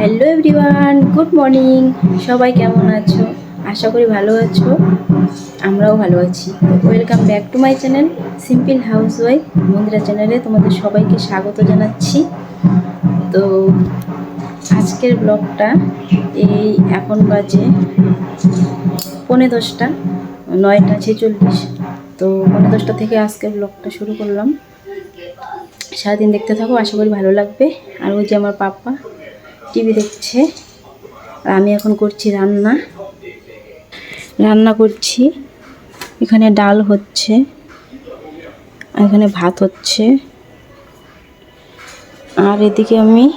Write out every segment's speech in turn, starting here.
Hello everyone good morning সবাই কেমন আছো? আশা করি ভালো আছো। আমরাও ভালো আছি। Welcome back to my channel simple house wife Mandira চ্যানেলে তোমাদের সবাইকে স্বাগত জানাচ্ছি। তো আজকের ব্লগটা এই এখন বাজে পৌনে দশটা, নয়টা ছেচল্লিশ। তো পৌনে দশটা থেকে আজকের ব্লগটা শুরু করলাম। সারাদিন দেখতে থাকো, আশা করি ভালো লাগবে। আর ওই যে আমার পাপা টিভি দেখছে। আর আমি এখন করছি রান্না। রান্না করছি। এখানে ডাল হচ্ছে। এখানে ভাত হচ্ছে। আর এদিকে আমি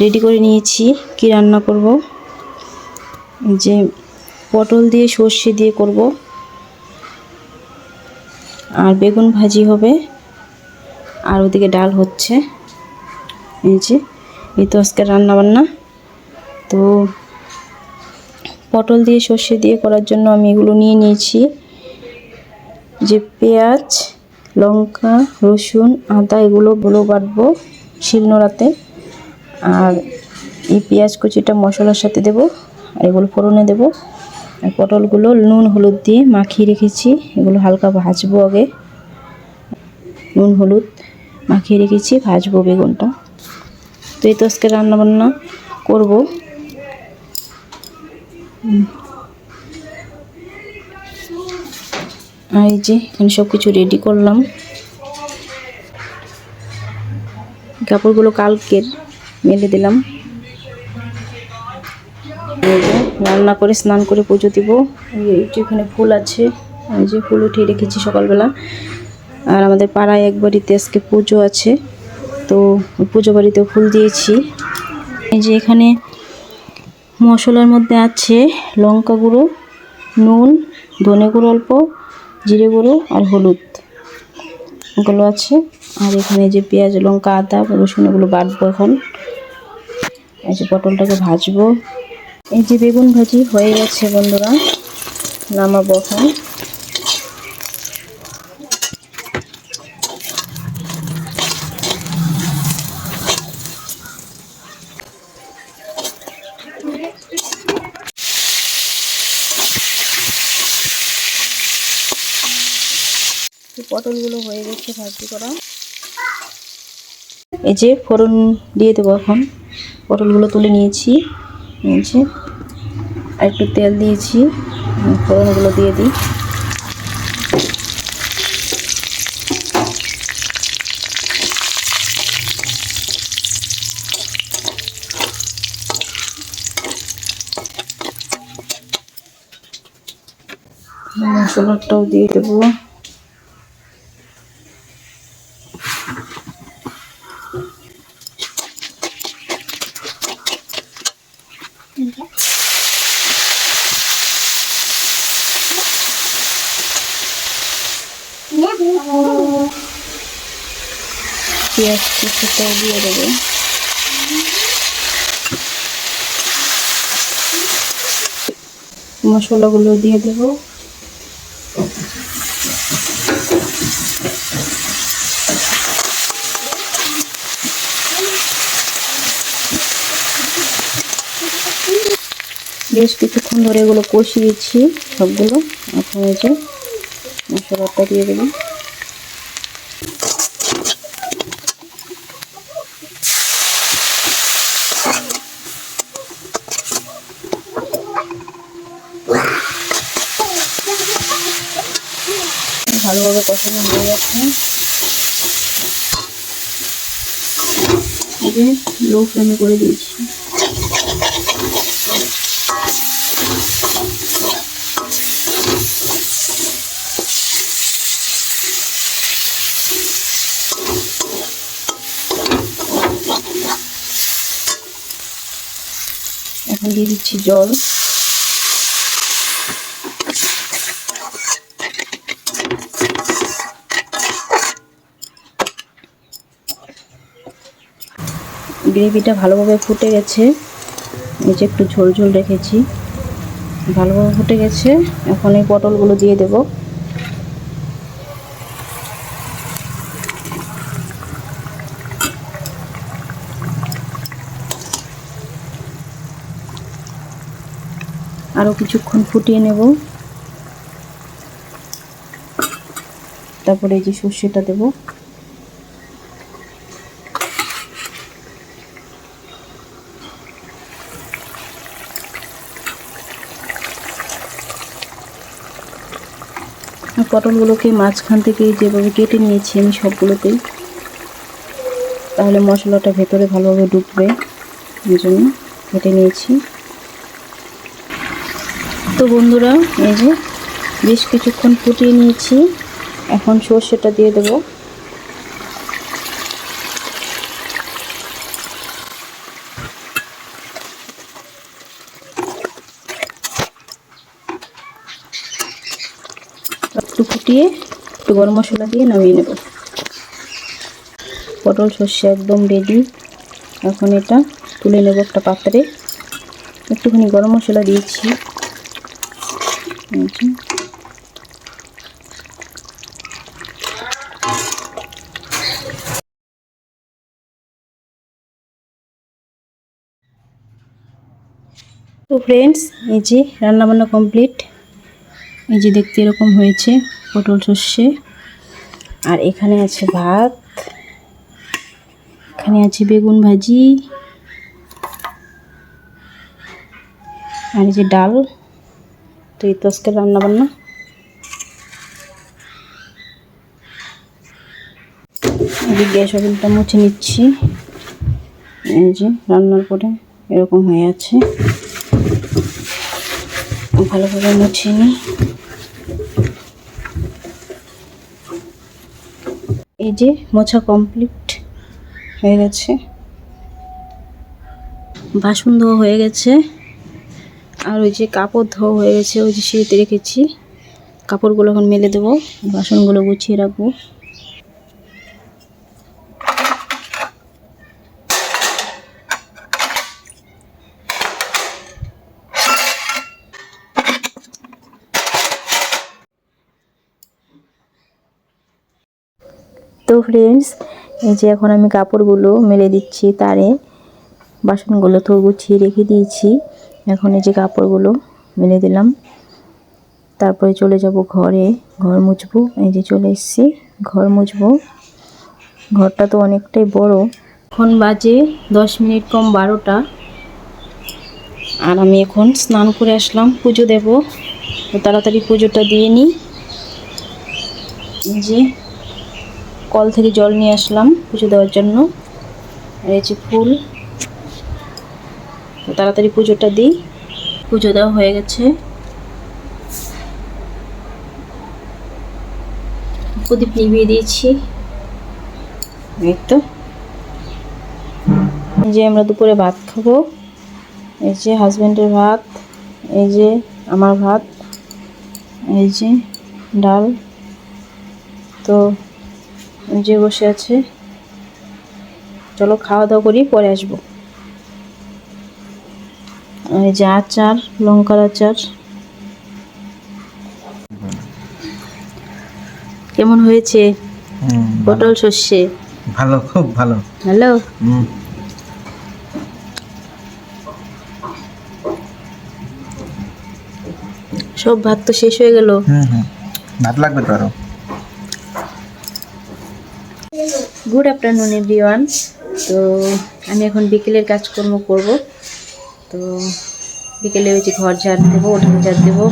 রেডি করে নিয়েছি কি রান্না করব। যে পটল দিয়ে সর্ষে দিয়ে করব। আর বেগুন ভাজি হবে। আর ওদিকে ডাল হচ্ছে। এই যে এই তো আজকে রান্না বান্না তো পটল দিয়ে সর্ষে দিয়ে করার জন্য আমি এগুলো নিয়ে নিয়েছি। যে পেঁয়াজ, লঙ্কা, রসুন, আদা এগুলো গুলো বাটবো শিলনোড়াতে। আর এই পেঁয়াজ কুচিটা মশলার সাথে দেব, আর এগুলো ফোড়নে দেব। আর পটলগুলো নুন, হলুদ দিয়ে মাখিয়ে রেখেছি। এগুলো হালকা ভাজবো আগে। নুন, হলুদ মাখিয়ে রেখেছি, ভাজবো বেগুনটা। এই তো আজকে রান্নাবান্না করব। এই যে, এখানে সব কিছু রেডি করলাম। কাপড়গুলো কালকের মেলে দিলাম। রান্না করে স্নান করে পুজো দিব। এখানে ফুল আছে যে ফুল উঠিয়ে রেখেছি সকালবেলা। আর আমাদের পাড়ায় এক বাড়িতে আজকে পুজো আছে। তো পুজো বাড়িতে ফুল দিয়েছি। এই যে এখানে মশলার মধ্যে আছে লঙ্কা গুঁড়ো, নুন, ধনে গুঁড়ো অল্প, জিরে গুঁড়ো আর হলুদ এগুলো আছে। আর এখানে যে পেঁয়াজ, লঙ্কা, আদা, রসুন এগুলো বাটবো এখন। এই যে পটলটাকে ভাজবো। এই যে বেগুন ভাজি হয়ে গেছে বন্ধুরা, নামাবো এখন। পটলগুলো হয়ে গেছে ভাজি করা। এই যে ফোড়ন দিয়ে দেবো এখন। পটলগুলো তুলে নিয়েছি। যে আর একটু তেল দিয়েছি। ফোড়নগুলো দিয়ে দিই। মশলাটাও দিয়ে দেবো পেঁয়াজ কুচিটাও দিয়ে দেবো মশলাগুলো দিয়ে দেব। বেশ কিছুক্ষণ ধরে এগুলো কষিয়েছি সবগুলো। এখন এই যে মশলাটা দিয়ে দেবো। ভালোভাবে কষানো হয়ে যাচ্ছে যে লো ফ্লেমে করে দিয়েছি। এখন দিয়ে দিচ্ছি জল। গ্রেভিটা ভালোভাবে ফুটে গেছে। নিচে একটু ঝোল ঝোল রেখেছি। ভালোভাবে ফুটে গেছে। এখন এই পটলগুলো দিয়ে দেব। আরও কিছুক্ষণ ফুটিয়ে নেব। তারপরে এই যে সর্ষেটা দেবো। পটলগুলোকে মাঝখান থেকে যেভাবে কেটে নিয়েছি আমি সবগুলোতেই তাহলে মশলাটা ভেতরে ভালোভাবে ডুববে, এই জন্য কেটে নিয়েছি। তো বন্ধুরা, এই যে বেশ কিছুক্ষণ ফুটিয়ে নিয়েছি, এখন সর্ষেটা দিয়ে দেব একটু ফুটিয়ে একটু গরম মশলা দিয়ে নামিয়ে নেব। পটল সর্ষে একদম রেডি এখন এটা তুলে নেব একটা পাত্রে। একটুখানি গরম মশলা দিয়েছি। তো ফ্রেন্ডস এই যে রান্নাবান্না কমপ্লিট এই যে দেখতে এরকম হয়েছে পটল সর্ষে। আর এখানে আছে ভাত। এখানে আছে বেগুন ভাজি। আর এই যে ডাল। তো এই তো আজকে রান্না বান্না এই যে গ্যাস ওভেনটা মুছে নিচ্ছি। এই যে রান্নার পরে এরকম হয়ে আছে। ভালোভাবে মুছে নিই। এই যে মোছা কমপ্লিট হয়ে গেছে। বাসন ধোয়া হয়ে গেছে। আর ওই যে কাপড় ধোয়া হয়ে গেছে, ওই যে সিঁড়িতে রেখেছি। কাপড়গুলো এখন মেলে দেবো, বাসনগুলো গুছিয়ে রাখব। ফ্রেন্ডস এই যে এখন আমি কাপড়গুলো মেলে দিচ্ছি তারে, বাসনগুলো তো গুছিয়ে রেখে দিয়েছি। এখন এই যে কাপড়গুলো মেলে দিলাম। তারপরে চলে যাব ঘরে, ঘর মুছবো। এই যে চলে এসেছি, ঘর মুছবো। ঘরটা তো অনেকটাই বড়। এখন বাজে দশ মিনিট কম বারোটা। আর আমি এখন স্নান করে আসলাম, পুজো দেব। তাড়াতাড়ি পুজোটা দিয়ে নিই। যে কল থেকে জল নিয়ে আসলাম পুজো দেওয়ার জন্য। যে ফুল। তাড়াতাড়ি পুজোটা দিই। পুজো দেওয়া হয়ে গেছে। প্রদীপ নিভিয়ে দিয়েছি। এই তো। যে আমরা দুপুরে ভাত খাব। এই যে হাজব্যান্ডের ভাত। এই যে আমার ভাত। এই যে ডাল। তো যে বসে আছে। চলো খাওয়া দাওয়া করি পরে আসব। এই যে আচার লঙ্কার আচার। কেমন হয়েছে? পটল সর্ষে? ভালো খুব ভালো। হ্যালো সব ভাত তো শেষ হয়ে গেল। ভাত লাগবে তো আরও? Good afternoon, everyone. তো আমি এখন বিকেলের কাজকর্ম করব। তো বিকেলে ওই যে ঘর ঝাড় দেবো, উঠান ঝাড় দেবো,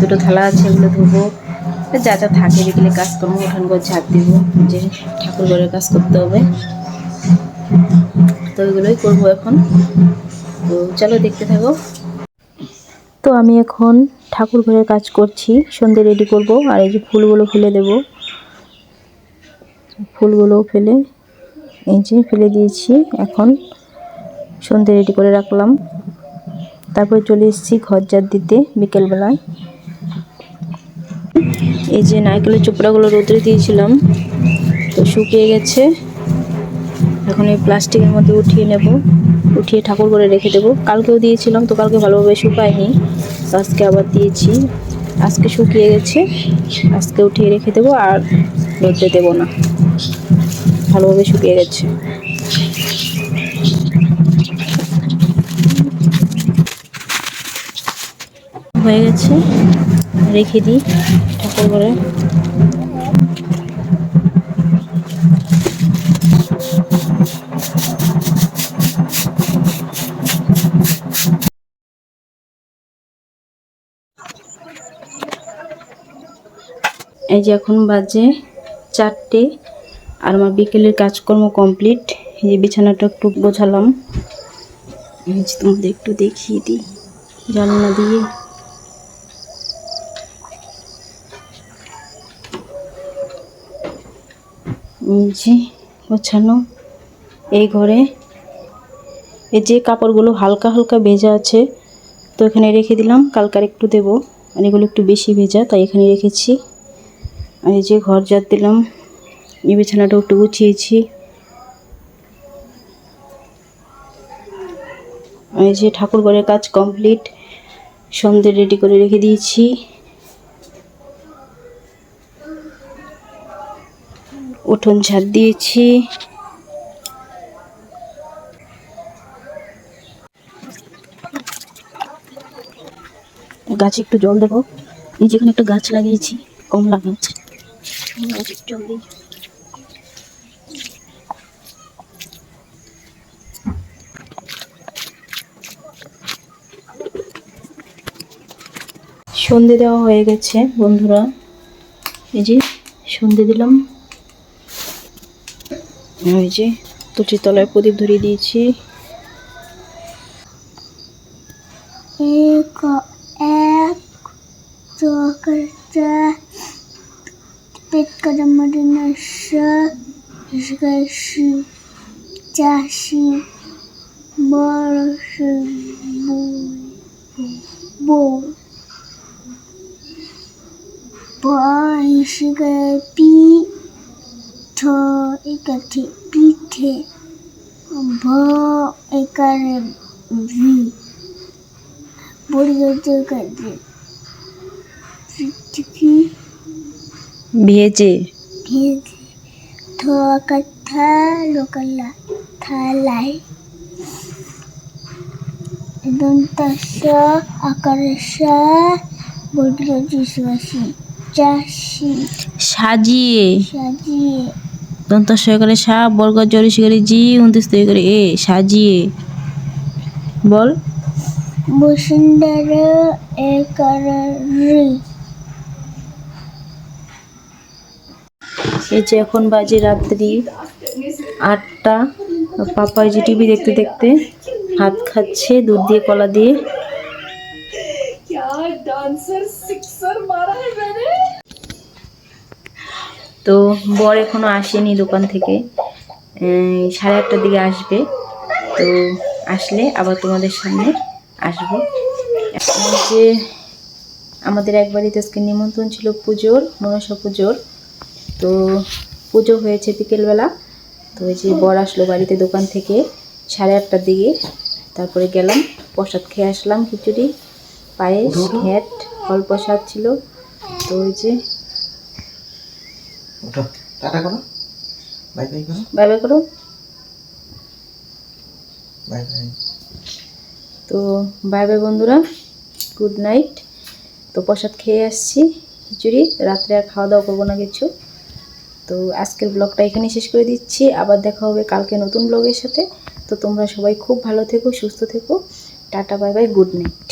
দুটো থালা আছে ওগুলো ধোবো। যা যা থাকে বিকেলে কাজকর্ম, উঠান ঘর ঝাড় দেবো। যে ঠাকুর ঘরের কাজ করতে হবে। তো ওইগুলোই করব এখন। তো চলো দেখতে থাকো। তো আমি এখন ঠাকুর ঘরের কাজ করছি সন্ধে রেডি করব, আর এই যে ফুলগুলো ফুলে দেবো। ফুলগুলো ফেলে, এই যে ফেলে দিয়েছি। এখন সন্ধে রেডি করে রাখলাম। তারপরে চলে এসেছি ঘর ঝাড় দিতে বিকেলবেলায়। এই যে নারকেলের চোপড়াগুলো রোদে দিয়েছিলাম, তো শুকিয়ে গেছে। এখন এই প্লাস্টিকের মধ্যে উঠিয়ে নেব। উঠিয়ে ঠাকুর করে রেখে দেবো। কালকেও দিয়েছিলাম, তো কালকে ভালোভাবে শুকায়নি। আজকে আবার দিয়েছি। আজকে শুকিয়ে গেছে, আজকে উঠিয়ে রেখে দেবো। আর রোদে দেবো না। ভালোভাবে শুকিয়ে গেছে। হয়ে গেছে। রেখে দিই ঠাকুর ঘরে। এই যে এখন বাজে চারটে আর আমার বিকেলের কাজকর্ম কমপ্লিট। এই যে বিছানাটা একটু এই তোমাদের একটু দেখিয়ে দিই জানলা দিয়ে। যে গোছানো এই ঘরে। এই যে কাপড়গুলো হালকা হালকা ভেজা আছে, তো এখানে রেখে দিলাম। কালকার একটু দেবো। আর এগুলো একটু বেশি ভেজা, তাই এখানে রেখেছি। এই যে ঘর জাত দিলাম। এই বিছানাটা একটু গুছিয়েছি। এই যে ঠাকুর ঘরের কাজ কমপ্লিট সন্ধে রেডি করে রেখে দিয়েছি। উঠোন ঝাড় দিয়েছি। গাছে একটু জল দেবো। এই যেখানে একটা গাছ লাগিয়েছি, কমলা গাছ। সন্ধে দেওয়া হয়ে গেছে, বন্ধুরা। এই যে সন্ধে দিলাম। ওই যে তুলসীর তলায় প্রদীপ ধরিয়ে দিয়েছি। এক 被子供的那蛇是个是加西摩罗是不不不，你是个 B，头一个 T B T，不一个 V，不这个这个字。ভেজে। থালাই আকারস যিশুয়াসি চাষি সাজিয়ে। সাজিয়ে। দন্ত করে সা বর্গ জরি করে জি উনত্রিশ তৈরি করে এ সাজিয়ে। বল। বসুন্ধরা একারি এই যে এখন বাজে রাত্রি আটটা। পাপা যে টিভি দেখতে দেখতে ভাত খাচ্ছে, দুধ দিয়ে, কলা দিয়ে। তো বর এখনও আসেনি দোকান থেকে। সাড়ে আটটার দিকে আসবে। তো আসলে আবার তোমাদের সামনে আসব। যে আমাদের এক বাড়িতে আজকে নিমন্ত্রণ ছিল পুজোর, মনসা পুজোর। তো পুজো হয়েছে বিকেলবেলা। তো ওই যে বর আসলো বাড়িতে দোকান থেকে সাড়ে আটটার দিকে। তারপরে গেলাম প্রসাদ খেয়ে আসলাম খিচুড়ি পায়েস ঘ্যাট ফল প্রসাদ ছিল। তো ওই যে টাটা করো। বাই বাই করো। বাই বাই করো। Bye bye. তো বাই বাই বন্ধুরা গুড নাইট। তো প্রসাদ খেয়ে আসছি খিচুড়ি রাত্রে আর খাওয়া দাওয়া করব না কিছু। তো আজকের ব্লগটা এখানে শেষ করে দিচ্ছি। আবার দেখা হবে কালকে নতুন ব্লগের সাথে। তো তোমরা সবাই খুব ভালো থেকো, সুস্থ থেকো। Tata bye bye good night